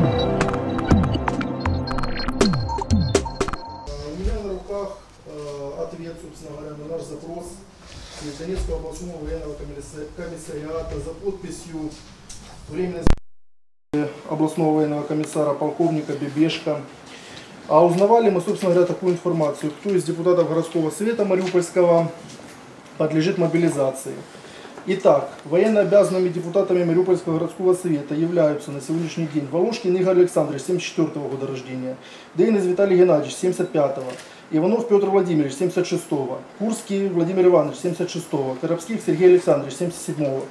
У меня на руках э, ответ, собственно говоря, на наш запрос из областного военного комисса- комиссариата за подписью временной областного военного комиссара полковника Бебешка. А узнавали мы, собственно говоря, такую информацию, кто из депутатов городского совета Мариупольского подлежит мобилизации. Итак, военно обязанными депутатами Мариупольского городского совета являются на сегодняшний день Волошкин Игорь Александрович, 74 -го года рождения, Дейнес Виталий Геннадьевич, 75-го, Иванов Петр Владимирович, 76-го, Курский Владимир Иванович, 76-го, Коробских Сергей Александрович, 77-го,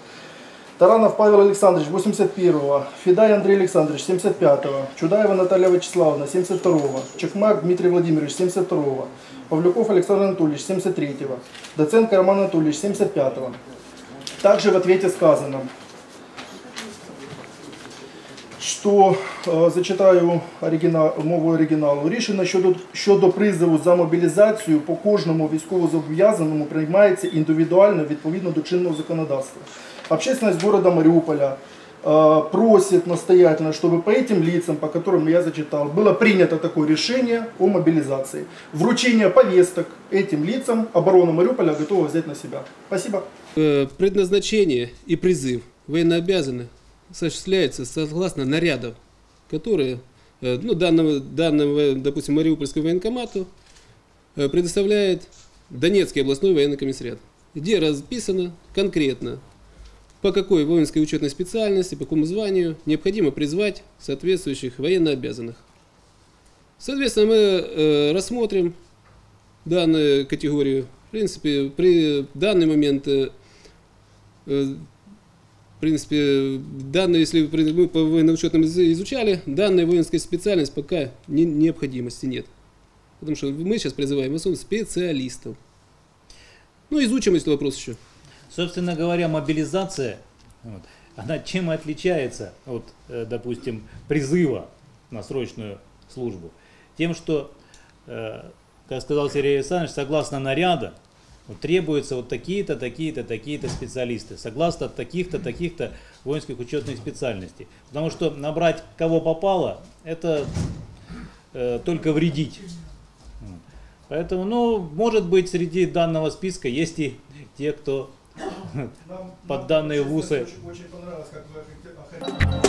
Таранов Павел Александрович, 81-го, Федай Андрей Александрович, 75-го, Чудаева Наталья Вячеславовна, 72-го, Чекмак Дмитрий Владимирович, 72-го, Павлюков Александр Анатольевич, 73-го, Доценко Роман Анатольевич, 75-го. Также в ответе сказано, що э, зачитаю оригінал, мову оригіналу. Рішення щодо, щодо призову за мобілізацію по кожному військовозобов'язаному приймається індивідуально відповідно до чинного законодавства. Общественность города Мариуполя э, просит настоятельно, чтобы по этим лицам, по которым я зачитал, было принято такое решение о мобилизации. Вручение повесток этим лицам оборона Мариуполя готова взять на себя. Спасибо. Э, Предназначение и призыв военнообязанных осуществляется согласно нарядов, которые э, ну, данного, данного, допустим, Мариупольского военкомату э, предоставляет Донецкий областной военный комиссариат, где расписано конкретно, по какой воинской учетной специальности, по какому званию необходимо призвать соответствующих военнообязанных. Соответственно, мы э, рассмотрим данную категорию. В принципе, при данный момент, э, э, в принципе, данную, если мы по военно-учетным из- изучали, данная воинская специальность пока не- необходимости нет. Потому что мы сейчас призываем в основном специалистов. Ну, изучим этот вопрос еще. Собственно говоря, мобилизация, вот, она чем отличается от, э, допустим, призыва на срочную службу? Тем, что, э, как сказал Сергей Александрович, согласно наряда вот, требуются вот такие-то, такие-то, такие-то специалисты, согласно таких-то, таких-то воинских учетных специальностей. Потому что набрать кого попало, это э, только вредить. Поэтому, ну, может быть, среди данного списка есть и те, кто Под данные вузы. Очень, очень понравилось, как вы